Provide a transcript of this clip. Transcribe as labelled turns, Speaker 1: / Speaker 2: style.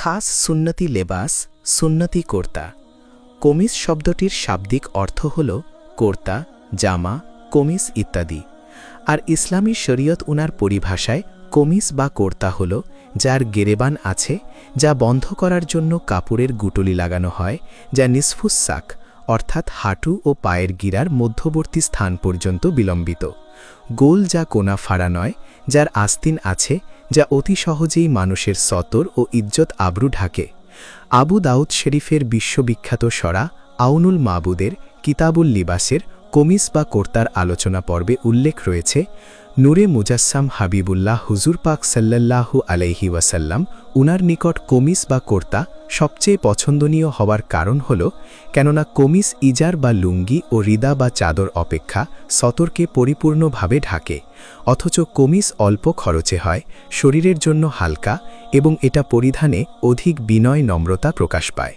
Speaker 1: খাস সুন্নতি লেবাস, সুন্নতি কোর্তা। কমিস শব্দটির শাব্দিক অর্থ হল কোর্তা, জামা কমিস ইত্যাদি। আর ইসলামী শরীয়ত উনার পরিভাষায় কমিস বা কোর্তা হল, যার গেরেবান আছে, যা বন্ধ করার জন্য কাপড়ের গুটলি লাগানো হয়, যা নিসফুস সাক, অর্থাৎ হাঁটু ও পায়ের গিরার মধ্যবর্তী স্থান পর্যন্ত বিলম্বিত। গোল যা কোনা ফাড়া নয়, যার আস্তিন আছে যা অতি সহজেই মানুষের সতর ও ইজ্জত আবরু ঢাকে। আবু দাউদ শরীফের বিশ্ববিখ্যাত সরা আউনুল মাবুদের কিতাবুল লিবাসের কমিস বা কর্তার আলোচনা পর্বে উল্লেখ রয়েছে, নূরে মুজাসসাম হাবিবুল্লাহ হুজুর পাক সাল্লাল্লাহু আলাইহি ওয়াসাল্লাম উনার নিকট কমিস বা কর্তা সবচেয়ে পছন্দনীয় হওয়ার কারণ হল, কেননা কমিস ইজার বা লুঙ্গি ও রিদা বা চাদর অপেক্ষা সতর্কে পরিপূর্ণভাবে ঢাকে, অথচ কমিস অল্প খরচে হয়, শরীরের জন্য হালকা এবং এটা পরিধানে অধিক বিনয় নম্রতা প্রকাশ পায়।